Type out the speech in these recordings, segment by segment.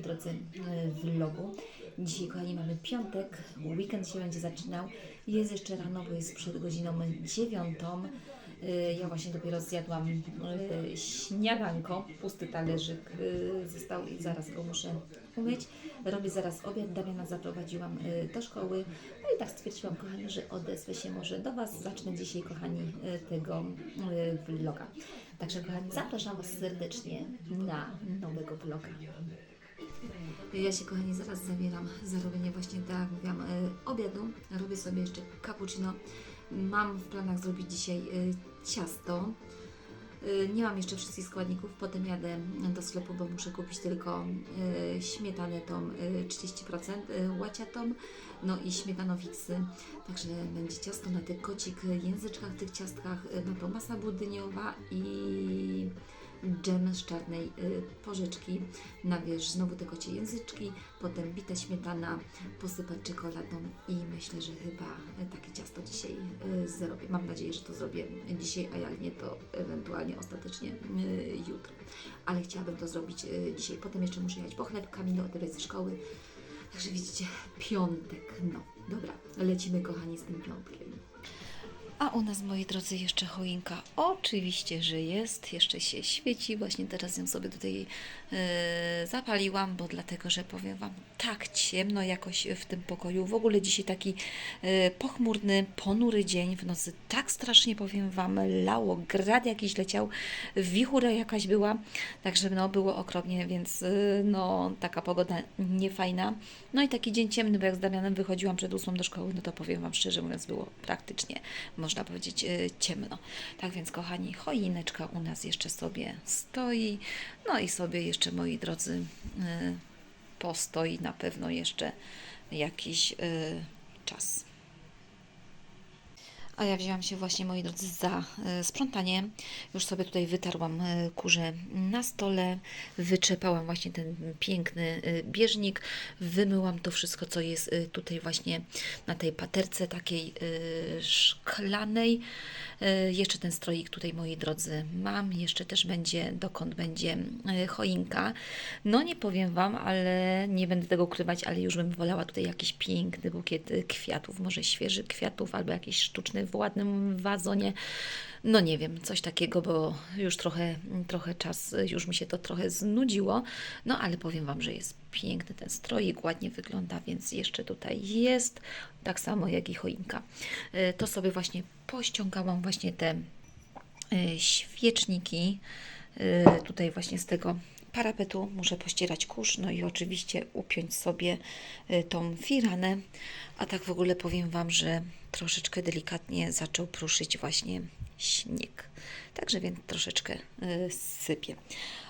moi drodzy, vlogu. Dzisiaj, kochani, mamy piątek, weekend się będzie zaczynał. Jest jeszcze rano, bo jest przed godziną dziewiątą. E, Ja właśnie dopiero zjadłam e, śniadanko, pusty talerzyk e, został i zaraz go muszę umyć. Robię zaraz obiad, Damiana zaprowadziłam do szkoły. No i tak stwierdziłam, kochani, że odezwę się może do Was. Zacznę dzisiaj, kochani, tego vloga. Także, kochani, zapraszam Was serdecznie na nowego vloga. Ja się, kochani, zaraz zabieram za robienie właśnie, tak jak mówiłam, e, obiadu. Robię sobie jeszcze cappuccino. Mam w planach zrobić dzisiaj e, ciasto. E, Nie mam jeszcze wszystkich składników, potem jadę do sklepu, bo muszę kupić tylko śmietanę tą e, 30% e, łaciatą, no i śmietanowicy. Także będzie ciasto na tych kocik języczkach w tych ciastkach, no to masa budyniowa i dżem z czarnej y, porzeczki, na wierzch znowu te kocie języczki, potem bita śmietana, posypać czekoladą i myślę, że chyba y, takie ciasto dzisiaj y, zrobię. Mam nadzieję, że to zrobię dzisiaj, a jak nie, to ewentualnie ostatecznie jutro. Ale chciałabym to zrobić dzisiaj. Potem jeszcze muszę jechać po chleb, Kamilo odebrać ze szkoły. Także widzicie, piątek. No, dobra, lecimy kochani z tym piątkiem. A u nas, moi drodzy, jeszcze choinka. Oczywiście, że jest. Jeszcze się świeci. Właśnie teraz ją sobie tutaj e, zapaliłam, bo dlatego, że powiem Wam, tak ciemno jakoś w tym pokoju. W ogóle dzisiaj taki e, pochmurny, ponury dzień. W nocy tak strasznie, powiem Wam, lało. Grad jakiś leciał. Wichura jakaś była. Także no, było okropnie, więc e, no, taka pogoda niefajna. No i taki dzień ciemny, bo jak z Damianem wychodziłam przed ósmą do szkoły, no to powiem Wam szczerze mówiąc, było praktycznie, można powiedzieć, e, ciemno. Tak więc, kochani, choineczka u nas jeszcze sobie stoi. No i sobie jeszcze, moi drodzy, e, postoi na pewno jeszcze jakiś e, czas. A ja wzięłam się właśnie, moi drodzy, za e, sprzątanie. Już sobie tutaj wytarłam e, kurze na stole, wyczepałam właśnie ten piękny e, bieżnik, wymyłam to wszystko, co jest tutaj właśnie na tej paterce takiej szklanej. Jeszcze ten stroik tutaj, moi drodzy, mam. Jeszcze też będzie, dokąd będzie choinka. No nie powiem Wam, ale nie będę tego ukrywać, ale już bym wolała tutaj jakiś piękny bukiet kwiatów, może świeżych kwiatów albo jakiś sztuczny w ładnym wazonie. No nie wiem, coś takiego, bo już trochę, trochę czas, już mi się to trochę znudziło. No ale powiem Wam, że jest piękny ten stroik, ładnie wygląda, więc jeszcze tutaj jest, tak samo jak i choinka. E, To sobie właśnie pościągałam właśnie te e, świeczniki e, tutaj właśnie z tego parapetu. Muszę pościerać kurz, no i oczywiście upiąć sobie tą firanę. A tak w ogóle powiem Wam, że troszeczkę delikatnie zaczął pruszyć właśnie śnieg. Także więc troszeczkę e, sypie.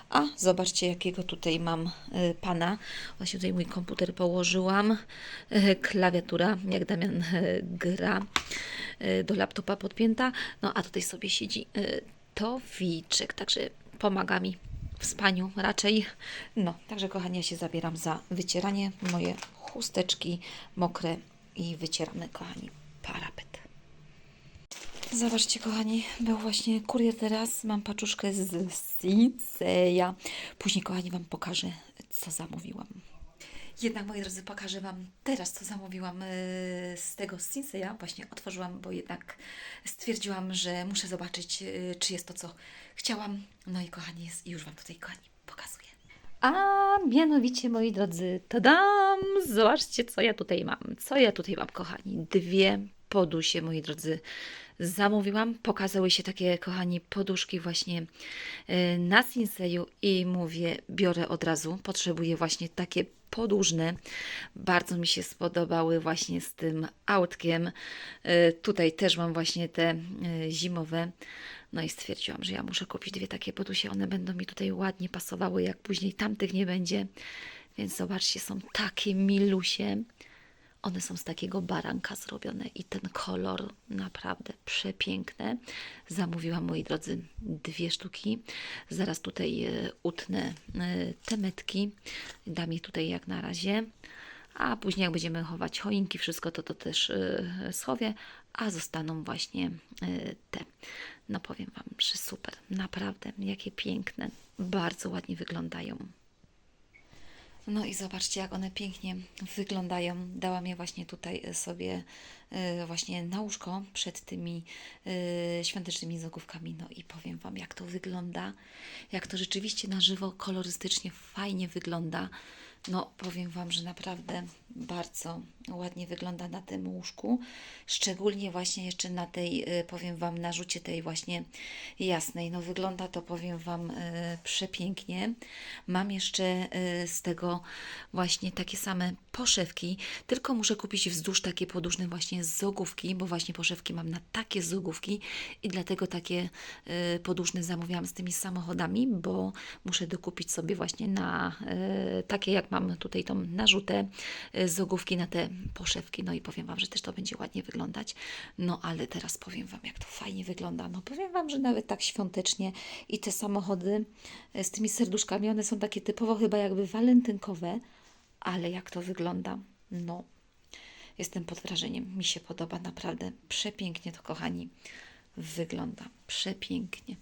A zobaczcie, jakiego tutaj mam e, pana. Właśnie tutaj mój komputer położyłam. E, Klawiatura, jak Damian gra, do laptopa podpięta. No a tutaj sobie siedzi Towiczek, także pomaga mi w spaniu raczej. No, także kochani, ja się zabieram za wycieranie. Moje chusteczki mokre i wycieramy, kochani, parapet. Zobaczcie, kochani, był właśnie kurier teraz. Mam paczuszkę z Sinseya. Później, kochani, Wam pokażę, co zamówiłam. Jednak, moi drodzy, pokażę Wam teraz, co zamówiłam e, z tego Sinseya. Właśnie otworzyłam, bo jednak stwierdziłam, że muszę zobaczyć, e, czy jest to, co chciałam. No i, kochani, już Wam tutaj, kochani, pokazuję. A mianowicie, moi drodzy, tadam! Zobaczcie, co ja tutaj mam. Co ja tutaj mam, kochani? Dwie podusie, moi drodzy, zamówiłam. Pokazały się takie, kochani, poduszki właśnie e, na Sinseju i mówię, biorę od razu. Potrzebuję właśnie takie podłużne. Bardzo mi się spodobały właśnie z tym autkiem. E, Tutaj też mam właśnie te e, zimowe. No i stwierdziłam, że ja muszę kupić dwie takie podusie. One będą mi tutaj ładnie pasowały, jak później tamtych nie będzie. Więc zobaczcie, są takie milusie. One są z takiego baranka zrobione i ten kolor naprawdę przepiękny. Zamówiłam, moi drodzy, dwie sztuki. Zaraz tutaj e, utnę e, te metki. Dam je tutaj jak na razie. A później jak będziemy chować choinki, wszystko to to też e, schowię, a zostaną właśnie te. No powiem Wam, że super, naprawdę, jakie piękne, bardzo ładnie wyglądają. No i zobaczcie, jak one pięknie wyglądają. Dałam je właśnie tutaj e, sobie e, właśnie na łóżko przed tymi e, świątecznymi zagłówkami. No i powiem Wam, jak to wygląda. Jak to rzeczywiście na żywo, kolorystycznie, fajnie wygląda. No, powiem Wam, że naprawdę bardzo ładnie wygląda na tym łóżku. Szczególnie właśnie jeszcze na tej, y, powiem Wam, narzucie tej właśnie jasnej. No, wygląda to, powiem Wam, y, przepięknie. Mam jeszcze y, z tego właśnie takie same poszewki, tylko muszę kupić wzdłuż takie podłużne właśnie zogówki, bo właśnie poszewki mam na takie zogówki i dlatego takie y, podłużne zamówiłam z tymi samochodami, bo muszę dokupić sobie właśnie na y, takie jak mam tutaj tą narzutę y, zogówki na te poszewki. No i powiem Wam, że też to będzie ładnie wyglądać. No ale teraz powiem Wam, jak to fajnie wygląda. No powiem Wam, że nawet tak świątecznie i te samochody y, z tymi serduszkami, one są takie typowo chyba jakby walentynkowe, ale jak to wygląda? No, jestem pod wrażeniem. Mi się podoba naprawdę przepięknie to, kochani, wygląda. Przepięknie.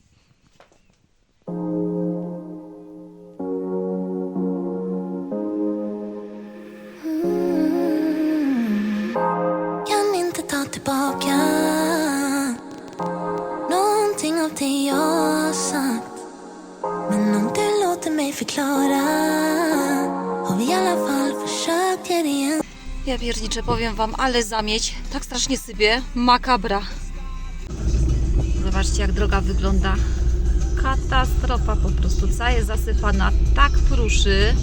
Ja pierniczę, powiem Wam, ale zamieć tak strasznie sypie, makabra. Zobaczcie, jak droga wygląda. Katastrofa po prostu. Cała jest zasypana, tak pruszy.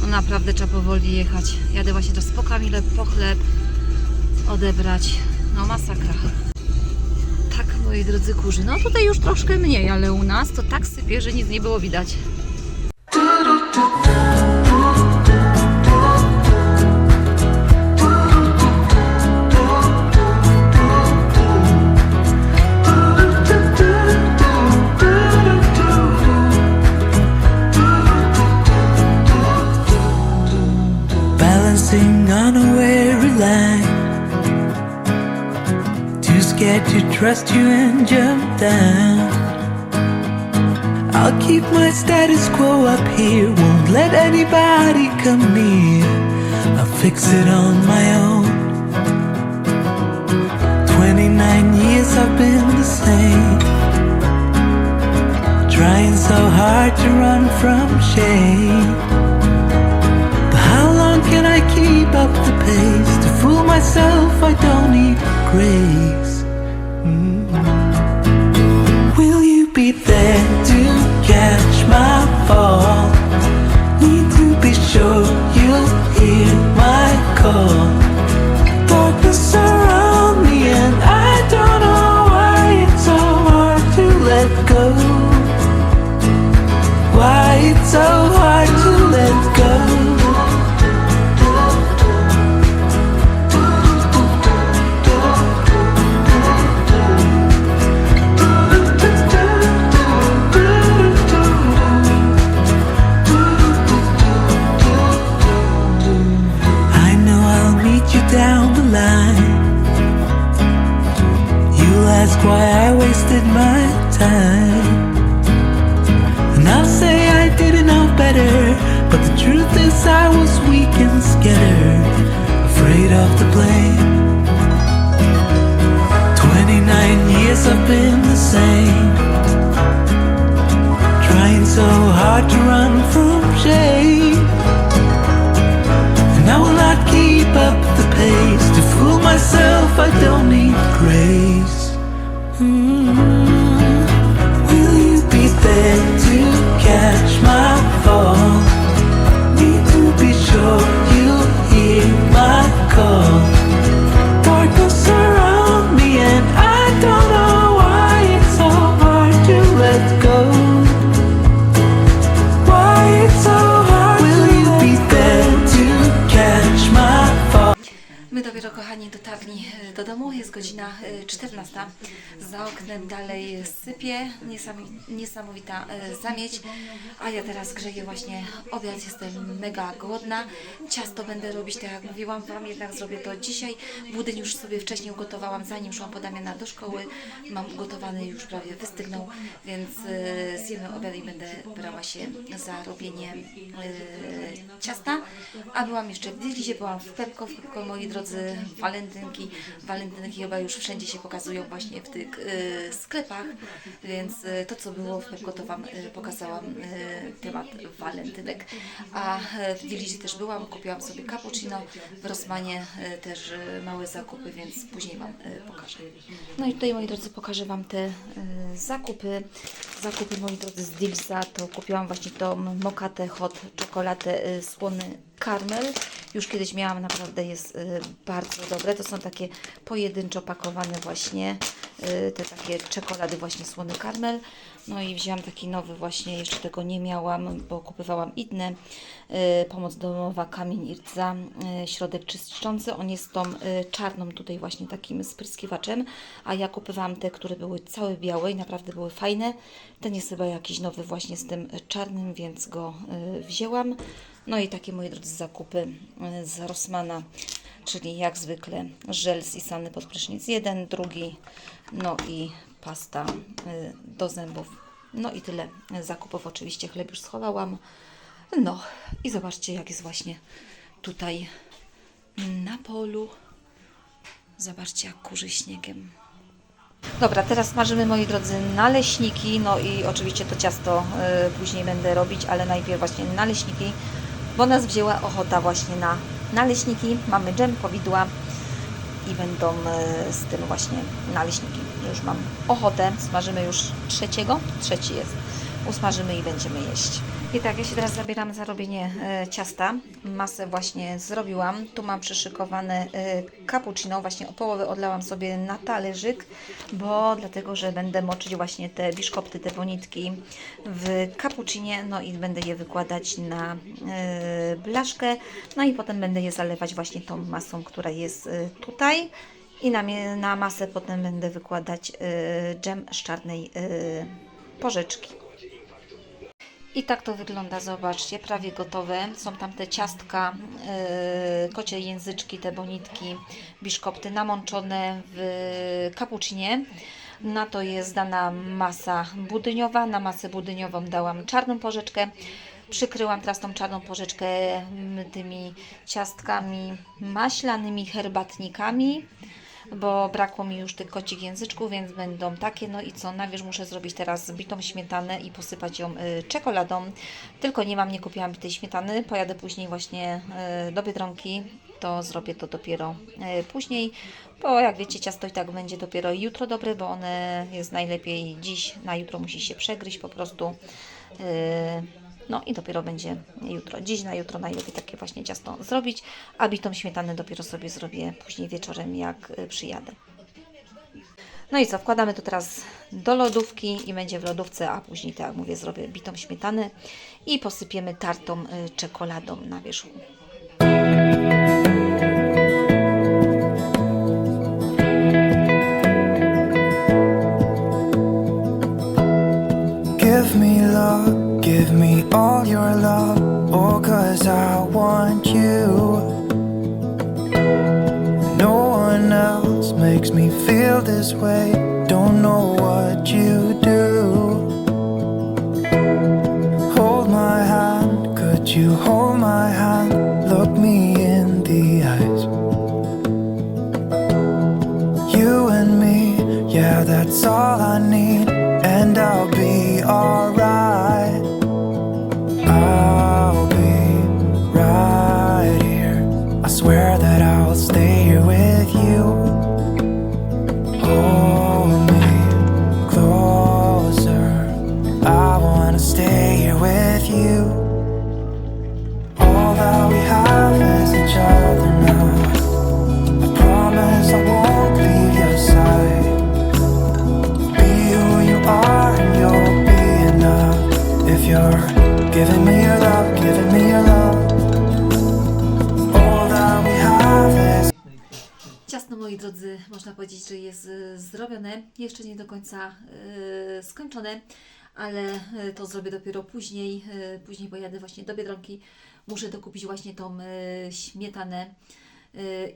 No naprawdę trzeba powoli jechać. Jadę właśnie teraz po Kamilę, po chleb odebrać. No masakra. Tak, moi drodzy kurzy. No tutaj już troszkę mniej, ale u nas to tak sypie, że nic nie było widać. Trust you and jump down. I'll keep my status quo up here, won't let anybody come near. I'll fix it on my own. 29 years I've been the same. Trying so hard to run from shame. But how long can I keep up the pace? To fool myself, I don't need grace. There to catch my fall? Need to be sure you'll hear my call. Darkness the blame. 29 years I've been the same. Trying so hard to run from kochani dotarli e, do domu, jest godzina e, 14. Za oknem dalej sypie, niesamowita e, zamieć, a ja teraz grzeję właśnie obiad, jestem mega głodna. Ciasto będę robić, tak jak mówiłam Wam, jednak zrobię to dzisiaj. Budyń już sobie wcześniej ugotowałam, zanim szłam po Damiana do szkoły. Mam ugotowany, już prawie wystygnął, więc e, zjemy obiad i będę brała się za robienie e, ciasta. A byłam jeszcze w Lidlizie, byłam w Pepko, w Pepko, moi drodzy, walentynki. Walentynki chyba już wszędzie się pokazują właśnie w tych e, sklepach, więc e, to, co było w Pepko, to Wam e, pokazałam e, temat walentynek. A e, w Lidlizie też byłam, kupiłam sobie cappuccino, w Rossmanie e, też małe zakupy, więc później Wam pokażę. No i tutaj, moi drodzy, pokażę Wam te e, zakupy. Zakupy, moi drodzy, z Dilsa to kupiłam właśnie tą mokatę hot czekoladę e, słony karmel. Już kiedyś miałam, naprawdę jest e, bardzo dobre. To są takie pojedynczo pakowane właśnie e, te takie czekolady właśnie słony karmel. No i wzięłam taki nowy właśnie, jeszcze tego nie miałam, bo kupowałam inne. E, Pomoc domowa kamień Irca, e, środek czyszczący. On jest tą e, czarną tutaj właśnie takim spryskiwaczem, a ja kupowałam te, które były całe białe i naprawdę były fajne. Ten jest chyba jakiś nowy właśnie z tym czarnym, więc go wzięłam. No i takie moje drodzy zakupy z Rossmana, czyli jak zwykle żel zisany pod prysznic jeden, drugi, no i pasta y, do zębów. No i tyle zakupów. Oczywiście chleb już schowałam. No i zobaczcie, jak jest właśnie tutaj na polu. Zobaczcie, jak kurzy śniegiem. Dobra, teraz smażymy, moi drodzy, naleśniki. No i oczywiście to ciasto y, później będę robić, ale najpierw właśnie naleśniki, bo nas wzięła ochota właśnie na naleśniki. Mamy dżem, powidła i będą e, z tym właśnie naleśniki. Już mam ochotę. Smażymy już trzeciego. Trzeci jest. Usmażymy i będziemy jeść. I tak, ja się teraz zabieram za robienie e, ciasta. Masę właśnie zrobiłam. Tu mam przyszykowane e, cappuccino. Właśnie o połowę odlałam sobie na talerzyk, bo dlatego, że będę moczyć właśnie te biszkopty, te bonitki w cappuccinie. No i będę je wykładać na e, blaszkę. No i potem będę je zalewać właśnie tą masą, która jest tutaj. I na, na masę potem będę wykładać dżem z czarnej porzeczki. I tak to wygląda, zobaczcie, prawie gotowe. Są tam te ciastka, yy, kocie języczki, te bonitki, biszkopty namączone w kapucinie. Na to jest dana masa budyniowa. Na masę budyniową dałam czarną porzeczkę. Przykryłam teraz tą czarną porzeczkę tymi ciastkami maślanymi, herbatnikami bo brakło mi już tych kocich języczków, więc będą takie. No i co, na wierzch muszę zrobić teraz bitą śmietanę i posypać ją y, czekoladą. Tylko nie mam, nie kupiłam bitej śmietany. Pojadę później właśnie y, do Biedronki, to zrobię to dopiero y, później, bo jak wiecie, ciasto i tak będzie dopiero jutro dobre, bo one jest najlepiej dziś, na jutro musi się przegryźć po prostu. No i dopiero będzie jutro. Dziś na jutro najlepiej takie właśnie ciasto zrobić, a bitą śmietanę dopiero sobie zrobię później wieczorem, jak y, przyjadę. No i co, wkładamy to teraz do lodówki i będzie w lodówce, a później, tak jak mówię, zrobię bitą śmietanę i posypiemy tartą y, czekoladą na wierzchu. Cause I want you. No one else makes me feel this way. Powiedzieć, że jest y, zrobione. Jeszcze nie do końca y, skończone, ale y, to zrobię dopiero później. Później pojadę właśnie do Biedronki. Muszę dokupić właśnie tą śmietanę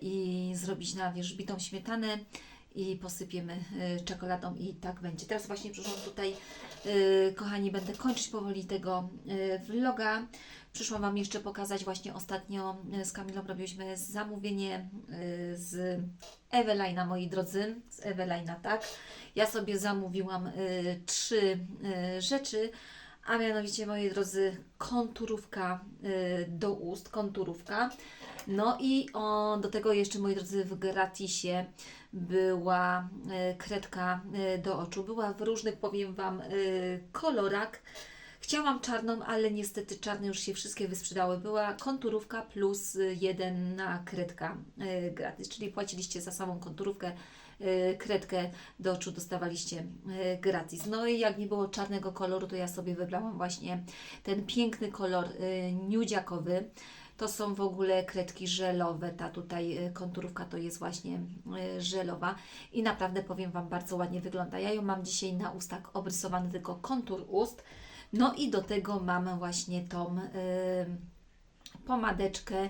i zrobić na wierzch bitą śmietanę i posypiemy czekoladą i tak będzie. Teraz właśnie przyszłam tutaj, kochani, będę kończyć powoli tego vloga. Przyszłam Wam jeszcze pokazać właśnie ostatnio z Kamilą robiłyśmy zamówienie z Ewelina, moi drodzy, z Ewelina, tak. Ja sobie zamówiłam y, trzy y, rzeczy, a mianowicie, moi drodzy, konturówka y, do ust, konturówka. No i o, do tego jeszcze, moi drodzy, w gratisie była y, kredka y, do oczu. Była w różnych, powiem Wam, y, kolorach. Chciałam czarną, ale niestety czarne już się wszystkie wysprzedały. Była konturówka plus y, jedna kredka y, gratis, czyli płaciliście za samą konturówkę, y, kredkę do oczu dostawaliście gratis. No i jak nie było czarnego koloru, to ja sobie wybrałam właśnie ten piękny kolor y, nudziakowy. To są w ogóle kredki żelowe. Ta tutaj konturówka to jest właśnie żelowa i naprawdę powiem Wam, bardzo ładnie wygląda. Ja ją mam dzisiaj na ustach obrysowany tylko kontur ust. No i do tego mam właśnie tą y, pomadeczkę,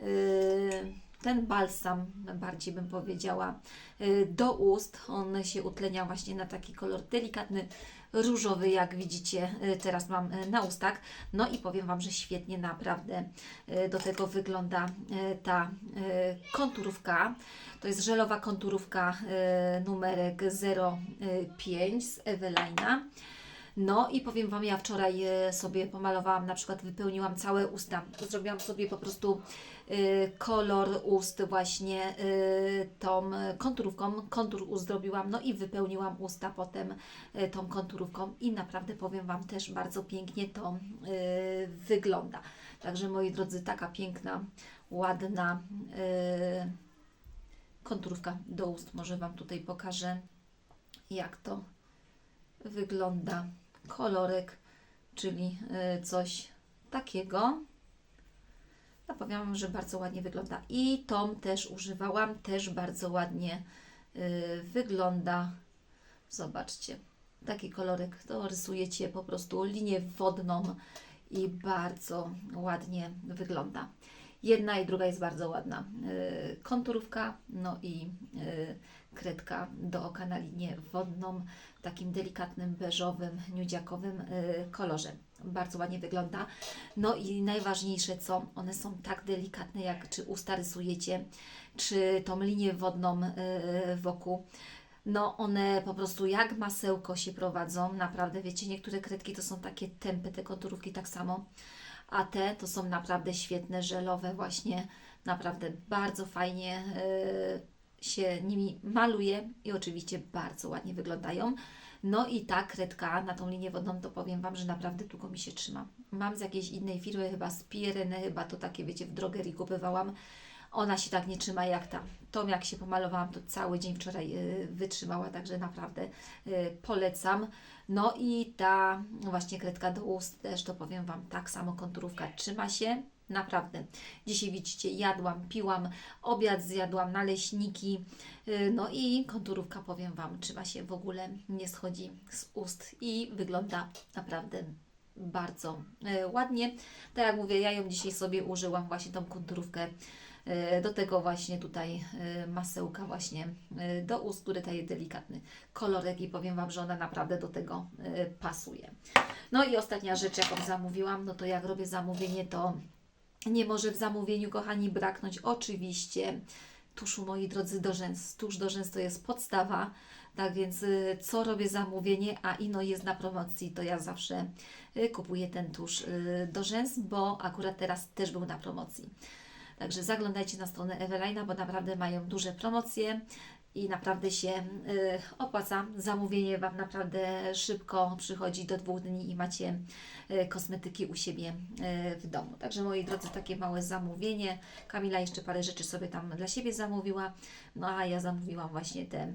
y, ten balsam, bardziej bym powiedziała, y, do ust. On się utlenia właśnie na taki kolor delikatny, różowy, jak widzicie, y, teraz mam y, na ustach. No i powiem Wam, że świetnie naprawdę y, do tego wygląda ta konturówka. To jest żelowa konturówka numerek 05 z Evelina. No i powiem Wam, ja wczoraj e, sobie pomalowałam, na przykład wypełniłam całe usta. Zrobiłam sobie po prostu e, kolor ust właśnie e, tą konturówką. Kontur ust zrobiłam, no i wypełniłam usta potem tą konturówką i naprawdę powiem Wam też bardzo pięknie to wygląda. Także moi drodzy, taka piękna, ładna konturówka do ust. Może Wam tutaj pokażę, jak to wygląda kolorek, czyli y, coś takiego. No powiem że bardzo ładnie wygląda. I tą też używałam, też bardzo ładnie y, wygląda. Zobaczcie, taki kolorek, to rysujecie po prostu linię wodną i bardzo ładnie wygląda. Jedna i druga jest bardzo ładna. Y, konturówka, no i y, kredka do oka na linię wodną w takim delikatnym, beżowym, nudziakowym y, kolorze. Bardzo ładnie wygląda. No i najważniejsze co, one są tak delikatne, jak czy usta rysujecie, czy tą linię wodną wokół. No one po prostu jak masełko się prowadzą, naprawdę, wiecie, niektóre kredki to są takie tępe, te konturówki tak samo, a te to są naprawdę świetne, żelowe właśnie, naprawdę bardzo fajnie y, się nimi maluje i oczywiście bardzo ładnie wyglądają. No i ta kredka na tą linię wodną to powiem Wam, że naprawdę długo mi się trzyma. Mam z jakiejś innej firmy, chyba z Pirene, chyba to takie wiecie w drogerii kupywałam. Ona się tak nie trzyma jak ta. Tą jak się pomalowałam, to cały dzień wczoraj y, wytrzymała, także naprawdę y, polecam. No i ta właśnie kredka do ust też to powiem Wam, tak samo konturówka trzyma się. Naprawdę. Dzisiaj widzicie, jadłam, piłam, obiad zjadłam, naleśniki. y, No i konturówka, powiem Wam, trzyma się w ogóle, nie schodzi z ust i wygląda naprawdę bardzo ładnie. Tak jak mówię, ja ją dzisiaj sobie użyłam, właśnie tą konturówkę. Y, Do tego właśnie tutaj y, masełka właśnie y, do ust, który daje delikatny kolorek i powiem Wam, że ona naprawdę do tego pasuje. No i ostatnia rzecz, jaką zamówiłam, no to jak robię zamówienie, to nie może w zamówieniu, kochani, braknąć oczywiście tuszu, moi drodzy, do rzęs. Tusz do rzęs to jest podstawa, tak więc co robię zamówienie, a ino jest na promocji, to ja zawsze kupuję ten tusz do rzęs, bo akurat teraz też był na promocji. Także zaglądajcie na stronę Ewelina, bo naprawdę mają duże promocje i naprawdę się y, opłaca. Zamówienie Wam naprawdę szybko przychodzi do dwóch dni i macie y, kosmetyki u siebie y, w domu. Także moi drodzy, takie małe zamówienie. Kamila jeszcze parę rzeczy sobie tam dla siebie zamówiła, no a ja zamówiłam właśnie te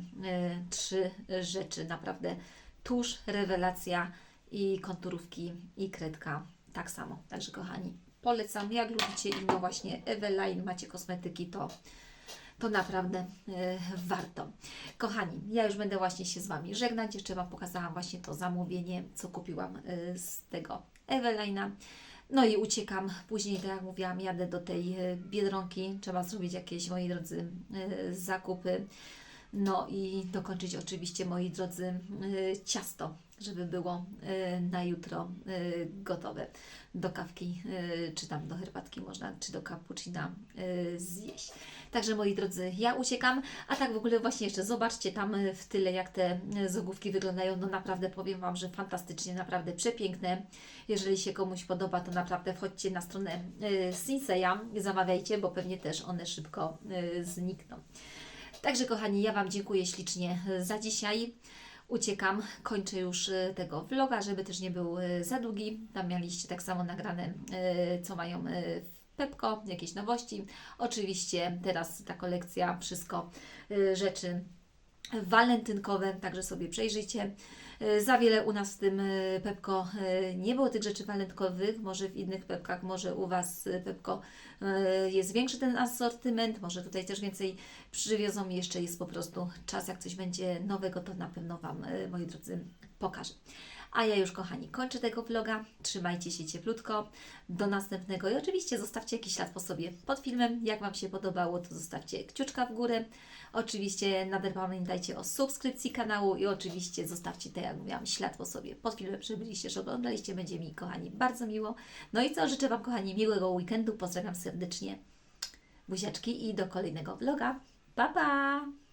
trzy rzeczy. Naprawdę tusz, rewelacja i konturówki i kredka tak samo. Także kochani, polecam. Jak lubicie inno właśnie Eveline, macie kosmetyki, to to naprawdę e, warto. Kochani, ja już będę właśnie się z Wami żegnać. Jeszcze Wam pokazałam właśnie to zamówienie, co kupiłam e, z tego Evelina. No i uciekam. Później, tak jak mówiłam, jadę do tej e, Biedronki. Trzeba zrobić jakieś, moi drodzy, zakupy. No i dokończyć oczywiście, moi drodzy, ciasto, żeby było y, na jutro y, gotowe do kawki, y, czy tam do herbatki można, czy do cappuccina zjeść. Także moi drodzy, ja uciekam, a tak w ogóle właśnie jeszcze zobaczcie tam w tyle, jak te zogówki wyglądają. No naprawdę powiem Wam, że fantastycznie, naprawdę przepiękne. Jeżeli się komuś podoba, to naprawdę wchodźcie na stronę Sinseya zamawiajcie, bo pewnie też one szybko znikną. Także kochani, ja Wam dziękuję ślicznie za dzisiaj. Uciekam, kończę już e, tego vloga, żeby też nie był e, za długi. Tam mieliście tak samo nagrane, e, co mają w Pepko, jakieś nowości. Oczywiście teraz ta kolekcja, wszystko rzeczy walentynkowe, także sobie przejrzyjcie. E, Za wiele u nas w tym e, Pepko e, nie było tych rzeczy walentynkowych, może w innych Pepkach, może u Was Pepko jest większy ten asortyment, może tutaj też więcej przywiozą. Jeszcze jest po prostu czas, jak coś będzie nowego, to na pewno Wam, moi drodzy, pokażę. A ja już, kochani, kończę tego vloga. Trzymajcie się cieplutko. Do następnego i oczywiście zostawcie jakiś ślad po sobie pod filmem. Jak Wam się podobało, to zostawcie kciuczka w górę. Oczywiście nadal pamiętajcie o subskrypcji kanału i oczywiście zostawcie, tak jak mówiłam, ślad po sobie pod filmem, żeby byliście, że oglądaliście. Będzie mi, kochani, bardzo miło. No i co, życzę Wam, kochani, miłego weekendu. Pozdrawiam serdecznie. Buziaczki i do kolejnego vloga. Pa, pa!